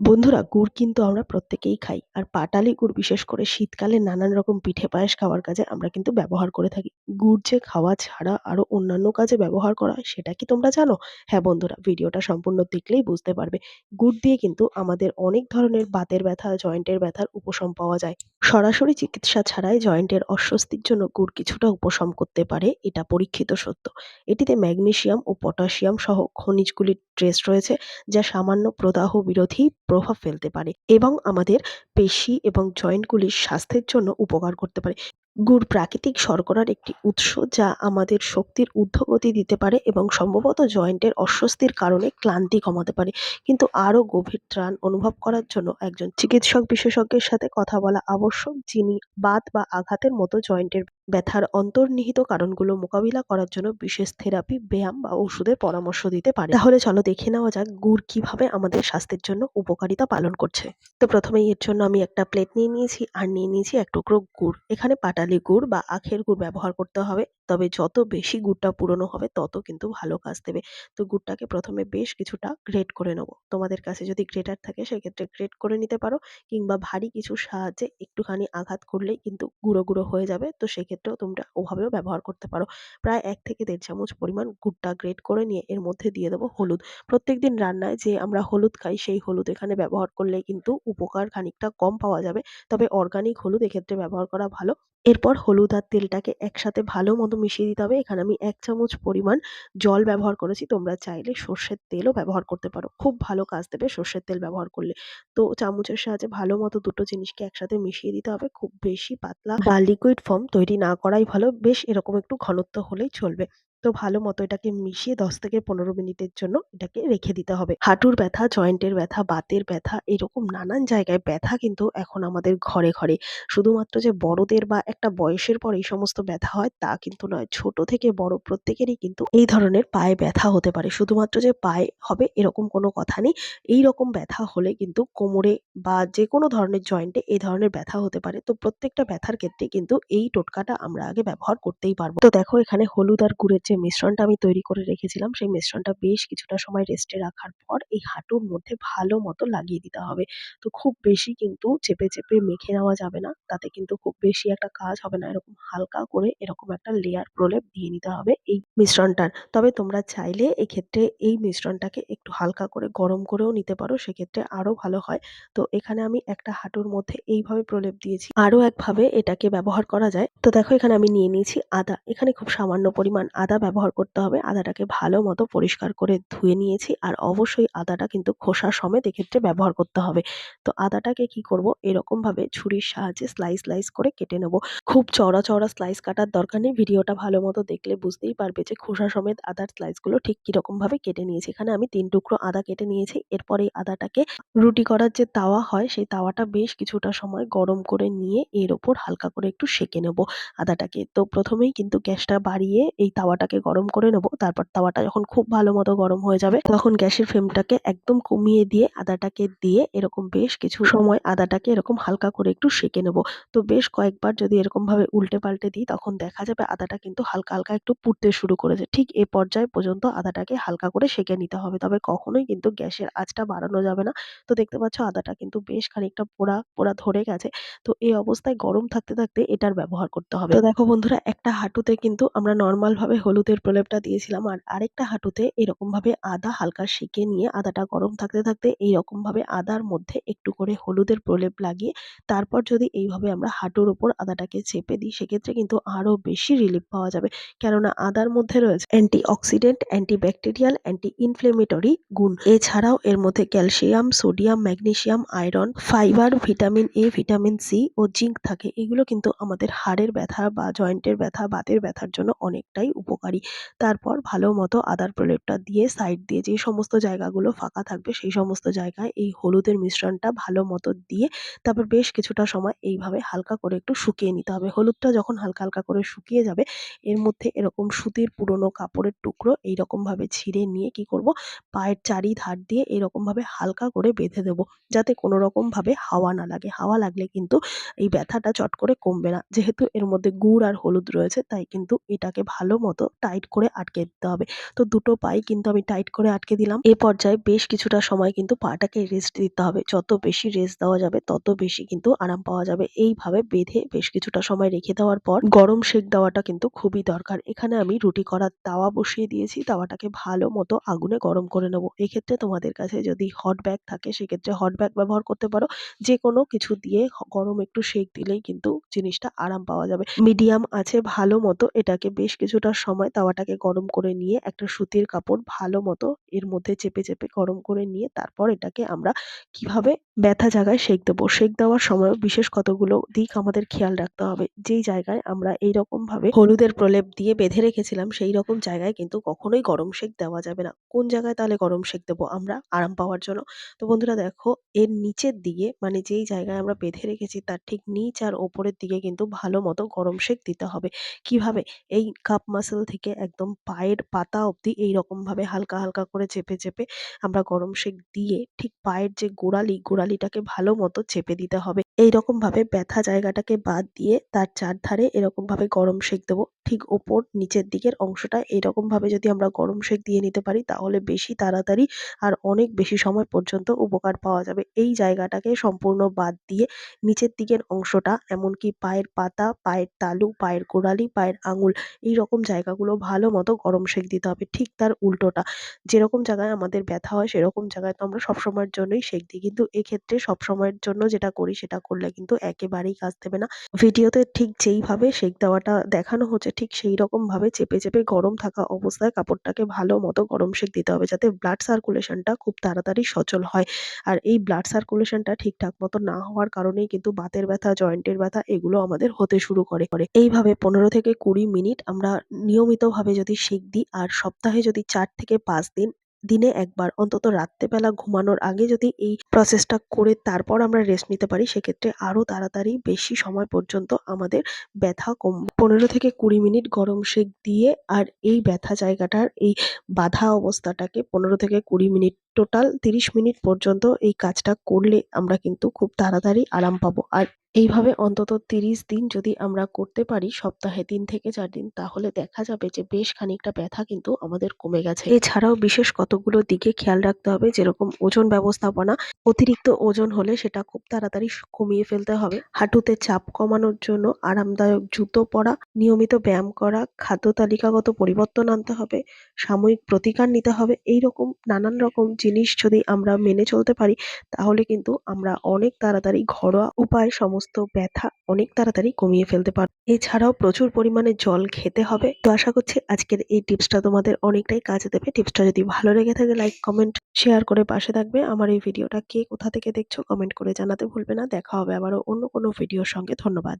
বন্ধুরা, গুড় কিন্তু আমরা প্রত্যেকেই খাই। আর পাটালি গুড়, বিশেষ করে শীতকালে নানান রকম পিঠে পায়েস খাওয়ার কাজে আমরা কিন্তু ব্যবহার করে থাকি। গুড় যে খাওয়া ছাড়া আরও অন্যান্য কাজে ব্যবহার করা সেটা কি তোমরা জানো? হ্যাঁ বন্ধুরা, ভিডিওটা সম্পূর্ণ দেখলেই বুঝতে পারবে। গুড় দিয়ে কিন্তু আমাদের অনেক ধরনের বাতের ব্যথা, জয়েন্টের ব্যথার উপশম পাওয়া যায়। সরাসরি চিকিৎসা ছাড়াই জয়েন্টের অস্বস্তির জন্য গুড় কিছুটা উপশম করতে পারে, এটা পরীক্ষিত সত্য। এটিতে ম্যাগনেসিয়াম ও পটাশিয়াম সহ খনিজগুলির ট্রেস রয়েছে, যা সামান্য প্রদাহ বিরোধী প্রভাব ফেলতে পারে এবং আমাদের পেশি এবং জয়েন্টগুলির স্বাস্থ্যের জন্য উপকার করতে পারে। গুড় প্রাকৃতিক শর্করার একটি উৎস যা আমাদের শক্তির ঊর্ধ্বগতি দিতে পারে এবং সম্ভবত জয়েন্টের অস্বস্তির কারণে ক্লান্তি কমাতে পারে। কিন্তু আরও গভীর ত্রাণ অনুভব করার জন্য একজন চিকিৎসক বিশেষজ্ঞের সাথে কথা বলা আবশ্যক, যিনি বাত বা আঘাতের মতো জয়েন্টের ব্যথার অন্তর্নিহিত কারণগুলো মোকাবিলা করার জন্য বিশেষ থেরাপি, ব্যায়াম বা ওষুধের পরামর্শ দিতে পারে। তাহলে চলো দেখে নেওয়া যাক গুড় কীভাবে আমাদের স্বাস্থ্যের জন্য উপকারিতা পালন করছে। তো প্রথমেই এর জন্য আমি একটা প্লেট নিয়ে নিয়েছি, আর নিয়ে নিয়েছি এক টুকরো গুড়। এখানে পাটালি গুড় বা আখের গুড় ব্যবহার করতে হবে। তবে যত বেশি গুড়টা পুরনো হবে, তত কিন্তু ভালো কাজ দেবে। তো গুড়টাকে প্রথমে বেশ কিছুটা গ্রেট করে নেব। তোমাদের কাছে যদি গ্রেটার থাকে, সেক্ষেত্রে গ্রেট করে নিতে পারো কিংবা ভারী কিছুর সাহায্যে একটুখানি আঘাত করলেই কিন্তু গুঁড়ো গুঁড়ো হয়ে যাবে। তো সেক্ষেত্রেও তোমরা ওভাবেও ব্যবহার করতে পারো। প্রায় এক থেকে দেড় চামচ পরিমাণ গুড়টা গ্রেট করে নিয়ে এর মধ্যে দিয়ে দেবো হলুদ। প্রত্যেকদিন রান্নায় যে আমরা হলুদ খাই, সেই হলুদ এখানে ব্যবহার করলে কিন্তু উপকার খানিকটা কম পাওয়া যাবে। তবে অর্গানিক হলুদ এক্ষেত্রে ব্যবহার করা ভালো। এরপর হলুদ আর তেলটাকে একসাথে ভালো মতো মিশিয়ে দিতে হবে। এখানে আমি এক চামচ পরিমাণ জল ব্যবহার করেছি। তোমরা চাইলে সর্ষের তেলও ব্যবহার করতে পারো। খুব ভালো কাজ দেবে সর্ষের তেল ব্যবহার করলে। তো চামচের সাহায্যে ভালো মতো দুটো জিনিসকে একসাথে মিশিয়ে দিতে হবে। খুব বেশি পাতলা বা লিকুইড ফর্ম তৈরি না করাই ভালো। বেশ এরকম একটু ঘনত্ব হলেই চলবে। তো ভালো মতো এটাকে মিশিয়ে দশ থেকে পনেরো মিনিটের জন্য এটাকে রেখে দিতে হবে। হাঁটুর ব্যথা, জয়েন্টের ব্যথা, বাতের ব্যথা, এরকম নানান জায়গায় ব্যথা কিন্তু এখন আমাদের ঘরে ঘরে। শুধুমাত্র যে বড়দের বা একটা বয়সের পর এই সমস্ত ব্যথা হয় তা কিন্তু নয়, ছোট থেকে বড় প্রত্যেকেরই কিন্তু এই ধরনের পায়ে ব্যথা হতে পারে। শুধুমাত্র যে পায়ে হবে এরকম কোনো কথা নেই। এই রকম ব্যথা হলে কিন্তু কোমরে বা যে কোনো ধরনের জয়েন্টে এই ধরনের ব্যথা হতে পারে। তো প্রত্যেকটা ব্যথার ক্ষেত্রে কিন্তু এই টোটকাটা আমরা আগে ব্যবহার করতেই পারব। তো দেখো এখানে হলুদ আর গুড়ের যে মিশ্রণটা আমি তৈরি করে রেখেছিলাম, সেই মিশ্রণটা বেশ কিছুটা সময় রেস্টে রাখার পর এই হাঁটুর মধ্যে ভালো মতো লাগিয়ে দিতে হবে। তো খুব বেশি কিন্তু চেপে চেপে মেখে নেওয়া যাবে না, তাতে কিন্তু খুব বেশি একটা কাজ হবে না। এরকম হালকা করে এরকম একটা লেয়ার প্রলেপ দিয়ে নিতে হবে এই মিশ্রণটার। তবে তোমরা চাইলে এক্ষেত্রে এই মিশ্রণটাকে একটু হালকা করে গরম করেও নিতে পারো, সেক্ষেত্রে আরও ভালো হয়। তো এখানে আমি একটা হাঁটুর মধ্যে এইভাবে প্রলেপ দিয়েছি। আরও একভাবে এটাকে ব্যবহার করা যায়। তো দেখো এখানে আমি নিয়ে নিয়েছি আদা। এখানে খুব সামান্য পরিমাণ আদা ব্যবহার করতে হবে। আদাটাকে ভালো মতো পরিষ্কার করে ধুয়ে নিয়েছি আর অবশ্যই আদাটা কিন্তু খোসা সমেত এক্ষেত্রে ব্যবহার করতে হবে। তো আদাটাকে কি করব? এরকম ভাবে ছুরির সাহায্যে স্লাইস স্লাইস করে কেটে নেব। খুব চওড়া চওড়া স্লাইস কাটার দরকার নেই। ভিডিওটা ভালো মতো দেখলে বুঝতেই পারবে যে খোসা সমেত আদার স্লাইসগুলো ঠিক কীরকম ভাবে কেটে নিয়েছি। এখানে আমি তিন টুকরো আদা কেটে নিয়েছি। এরপর এই আদাটাকে রুটি করার যে তাওয়া হয়, সেই তাওয়াটা বেশ কিছুটা সময় গরম করে নিয়ে এর ওপর হালকা করে একটু সেঁকে নেব আদাটাকে। তো প্রথমেই কিন্তু গ্যাসটা বাড়িয়ে এই তাওয়াটাকে গরম করে নেব। তারপর তাওয়াটা যখন খুব ভালো মতো গরম হয়ে যাবে, তখন গ্যাসের ফ্লেমটাকে একদম কমিয়ে দিয়ে আদাটাকে দিয়ে এরকম বেশ কিছু সময় আদাটাকে এরকম হালকা করে একটু সেঁকে নেব। তো বেশ কয়েকবার যদি এরকম ভাবে উল্টে পাল্টে দিই, তখন দেখা যাবে আদাটা কিন্তু হালকা হালকা একটু পুড়তে শুরু করেছে। ঠিক এ পর্যায়ে পর্যন্ত আদাটাকে হালকা করে সেঁকে নিতে হবে। তবে কখনোই কিন্তু গ্যাসের আঁচটা বাড়ানো যাবে না। তো দেখতে পাচ্ছ আদাটা কিন্তু বেশ খানিকটা পোড়া পোড়া ধরে গেছে। তো এই অবস্থায় গরম থাকতে থাকতে এটার ব্যবহার করতে হবে। তো দেখো বন্ধুরা, একটা হাঁটুতে কিন্তু আমরা নর্মাল ভাবে হলুদের প্রলেপটা দিয়েছিলাম। আর আরেকটা হাঁটুতে এরকম ভাবে আদা হালকা সেঁকে নিয়ে আদাটা গরম থাকতে থাকতে এইরকম ভাবে আদার মধ্যে একটু করে হলুদের প্রলেপ লাগিয়ে তারপর যদি এইভাবে আমরা হাঁটুর ওপর আদাটাকে চেপে দিই, সেক্ষেত্রে কিন্তু আরও বেশি রিলিফ পাওয়া যাবে। কেননা আদার মধ্যে রয়েছে antioxidant antibacterial anti inflammatory গুণ। এছাড়াও এর মধ্যে calcium, sodium magnesium iron, fibre, vitamin A vitamin C O zinc থাকে। এগুলো কিন্তু আমাদের হাড়ের ব্যথা বা জয়েন্টের ব্যথা, বাতের ব্যথার জন্য অনেকটাই উপকারী। তারপর ভালো মতো আদার প্রলেপটা দিয়ে সাইড দিয়ে যে সমস্ত জায়গাগুলো ফাঁকা থাকবে সেই সমস্ত জায়গায় এই হলুদের মিশ্রণটা ভালো মতো দিয়ে তারপর বেশ কিছুটা সময় এইভাবে হালকা করে একটু শুকিয়ে নিতে হবে। হলুদটা যখন হালকা হালকা করে শুকিয়ে যাবে, এর মধ্যে এরকম সুতির পুরনো কাপড়ের টুকরো এইরকমভাবে ছিঁড়ে নিয়ে কি করব? পায়ের চারি ধার দিয়ে এরকমভাবে হালকা করে বেঁধে দেবো যাতে কোনো রকমভাবে হাওয়া না লাগে। হাওয়া লাগলে কিন্তু এই ব্যথাটা চট করে কমবে না। যেহেতু এর মধ্যে গুড় আর হলুদ রয়েছে, তাই কিন্তু এটাকে ভালো মতো টাইট করে আটকে দিতে হবে। তো দুটো পাই কিন্তু আমি টাইট করে আটকে দিলাম। এ পর্যায়ে বেশ কিছুটা সময় কিন্তু পাটাকে রেস্ট দিতে হবে। যত বেশি রেস্ট দেওয়া যাবে, তত বেশি কিন্তু আরাম পাওয়া যাবে। এইভাবে বেঁধে বেশ কিছুটা সময় রেখে দেওয়ার পর গরম সেক দেওয়াটা কিন্তু খুবই দরকার। এখানে আমি রুটি করার তাওয়া বসিয়ে দিয়েছি। তাওয়াটাকে ভালো মতো আগুনে গরম করে নেব। এক্ষেত্রে তোমাদের কাছে যদি হট ব্যাগ থাকে, সেক্ষেত্রে হট ব্যাগ ব্যবহার করতে পারো। যে কোনো কিছু দিয়ে গরম একটু সেক দিলেই কিন্তু জিনিসটা আরাম পাওয়া যাবে। মিডিয়াম আছে, ভালো মতো এটাকে বেশ কিছুটা সময় তাওয়াটাকে গরম করে নিয়ে একটা সুতির কাপড় ভালো মতো এর মধ্যে চেপে চেপে গরম করে নিয়ে তারপর এটাকে আমরা কীভাবে ব্যথা জায়গায় সেক দেবো। সেক দেওয়ার সময় বিশেষ কতগুলো দিক আমাদের খেয়াল রাখতে হবে। যেই জায়গায় আমরা এইরকম ভাবে হলুদের প্রলেপ দিয়ে বেঁধে রেখেছিলাম সেই রকম জায়গায় কিন্তু কখনোই গরম সেক দেওয়া যাবে না। কোন জায়গায় তাহলে গরম সেক দেবো আমরা? আরাম পাওয়ার জন্য। তো বন্ধুরা দেখো, এর নিচের দিকে মানে যেই জায়গায় আমরা বেঁধে রেখেছি তার ঠিক নিচ আর ওপরের দিকে কিন্তু ভালো মতো গরম সেক দিতে হবে। কীভাবে? এই কাপ মাসেল থেকে একদম পায়ের পাতা অবধি এইরকম ভাবে হালকা হালকা করে চেপে চেপে আমরা গরম সেক দিয়ে ঠিক পায়ের যে গোড়ালি, গোড়ালিটাকে ভালো মতো চেপে দিতে হবে। এইরকম ভাবে ব্যথা জায়গাটাকে বাদ দিয়ে তার চারধারে এরকম ভাবে গরম সেক দেবো। ঠিক ওপর নিচের দিকের অংশটা এরকম ভাবে যদি আমরা গরম সেক দিয়ে নিতে পারি তাহলে বেশি তাড়াতাড়ি আর অনেক বেশি সময় পর্যন্ত উপকার পাওয়া যাবে। এই জায়গাটাকে সম্পূর্ণ বাদ দিয়ে নিচের দিকের অংশটা এমনকি পায়ের পাতা, পায়ের তালু, পায়ের গোড়ালি, পায়ের আঙুল এই রকম জায়গাগুলো ভালো মতো গরম সেক দিতে হবে। ঠিক তার উল্টোটা। যেরকম জায়গায় আমাদের ব্যথা হয়, সেরকম জায়গায় তো আমরা সবসময়ের জন্যই সেক দিই। কিন্তু এক্ষেত্রে সবসময়ের জন্য যেটা করি, সেটা করলে কিন্তু একেবারেই কাজ দেবে না। ভিডিওতে ঠিক যেইভাবে সেক দেওয়াটা দেখানো হচ্ছে, ঠিক সেই রকম ভাবে চেপে চেপে গরম থাকা অবস্থায় কাপড়টাকে ভালো মতো গরম সেক দিতে হবে, যাতে ব্লাড সার্কুলেশনটা খুব তাড়াতাড়ি সচল হয়। আর এই ব্লাড সার্কুলেশনটা ঠিকঠাক মতো না হওয়ার কারণেই কিন্তু বাতের ব্যথা, জয়েন্টের ব্যথা, এগুলো আমাদের হতে শুরু করে। করে এইভাবে পনেরো থেকে কুড়ি মিনিট আমরা নিয়মিতভাবে যদি সেঁক দিই আর সপ্তাহে যদি চার থেকে পাঁচ দিন, দিনে একবার অন্তত রাত্রেবেলা ঘুমানোর আগে যদি এই প্রসেসটা করে তারপর আমরা রেস্ট নিতে পারি, সেক্ষেত্রে আরও তাড়াতাড়ি বেশি সময় পর্যন্ত আমাদের ব্যথা কম। পনেরো থেকে কুড়ি মিনিট গরম সেঁক দিয়ে আর এই ব্যথা জায়গাটার এই বাধা অবস্থাটাকে পনেরো থেকে কুড়ি মিনিট টোটাল তিরিশ মিনিট পর্যন্ত এই কাজটা করলে আমরা কিন্তু খুব তাড়াতাড়ি আরাম পাবো। আর এইভাবে অন্তত তিরিশ দিন যদি আমরা করতে পারি, সপ্তাহে তিন থেকে চার দিন, তাহলে দেখা যাবে যে বেশ খানিকটা ব্যথা কিন্তু আমাদের কমে গেছে। এছাড়াও বিশেষ কতগুলো দিকে খেয়াল রাখতে হবে, যেরকম ওজন ব্যবস্থাপনা, অতিরিক্ত ওজন হলে সেটা খুব তাড়াতাড়ি কমিয়ে ফেলতে হবে। হাঁটুতে চাপ কমানোর জন্য আরামদায়ক জুতো পরা, নিয়মিত ব্যায়াম করা, খাদ্য তালিকাগত পরিবর্তন আনতে হবে, সাময়িক প্রতিকার নিতে হবে এই রকম নানান রকম জিনিস যদি আমরা মেনে চলতে পারি, তাহলে কিন্তু আমরা অনেক তাড়াতাড়ি ঘরোয়া উপায় সমস্ত ব্যথা অনেক তাড়াতাড়ি কমিয়ে ফেলতে পারব। এছাড়াও প্রচুর পরিমাণে জল খেতে হবে। তো আশা করছি আজকের এই টিপসটা তোমাদের অনেকটাই কাজে দেবে। টিপসটা যদি ভালো লেগে থাকে লাইক কমেন্ট শেয়ার করে পাশে থাকবে। আমার এই ভিডিওটা কে কোথা থেকে দেখছ কমেন্ট করে জানাতে ভুলবে না। দেখা হবে আবারও অন্য কোনো ভিডিওর সঙ্গে। ধন্যবাদ।